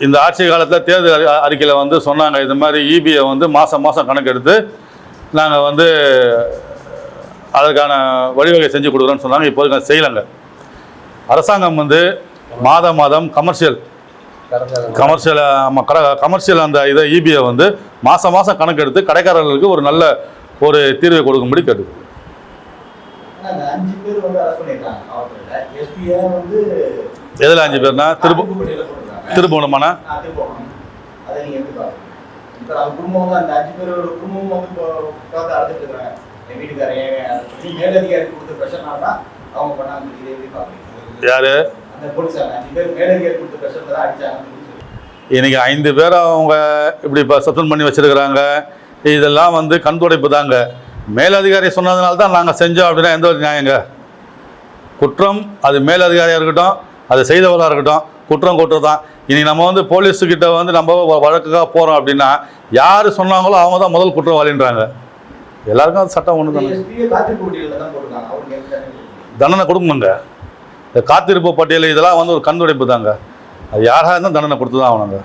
இந்த ஆட்சி காலத்தில் தேர்தல் அறிக்கையில் வந்து சொன்னாங்க இது மாதிரி இபிஐ வந்து மாதம் மாதம் கணக்கெடுத்து நாங்கள் வந்து அதற்கான வழிவகை செஞ்சு கொடுக்குறோன்னு சொன்னாங்க இப்போதைக்கு அதை செய்யலைங்க. அரசாங்கம் வந்து மாதம் மாதம் கமர்ஷியல் கமர்ஷியல் ஆமாம் கட கமர்ஷியல் அந்த இதை இபிஐ வந்து மாதம் மாதம் கணக்கெடுத்து கடைக்காரர்களுக்கு ஒரு நல்ல ஒரு தீர்வை கொடுக்கும்படி கேட்டுக்கொள்கிறேன் அஞ்சு பேர் வந்து அரசு வந்து எதில் அஞ்சு பேர்னா? திருப்பு பாக்குறீங்க? யார்? இன்னைக்கு ஐந்து பேரை அவங்க இப்படி இப்போ சஸ்பெண்ட் பண்ணி வச்சிருக்கிறாங்க. இதெல்லாம் வந்து கண் துடைப்பு தாங்க. மேலதிகாரி சொன்னதுனால தான் நாங்கள் செஞ்சோம் அப்படின்னா எந்த ஒரு நியாயங்க? குற்றம் அது மேலதிகாரியாக இருக்கட்டும் அது செய்தவராக இருக்கட்டும் குற்றம் குற்றம் தான் இனி நம்ம வந்து போலீஸுக்கிட்ட வந்து நம்ம வழக்குக்காக போகிறோம் அப்படின்னா யார் சொன்னாங்களோ அவங்க தான் முதல் குற்றவாளின்றாங்க. எல்லாருக்கும் அது சட்டம் ஒன்று தானே தண்டனை கொடுக்கணுங்க. இந்த காத்திருப்பு பட்டியல் இதெல்லாம் வந்து ஒரு கண் தாங்க. அது யாராக இருந்தால் தண்டனை கொடுத்து தான் ஆகணுங்க.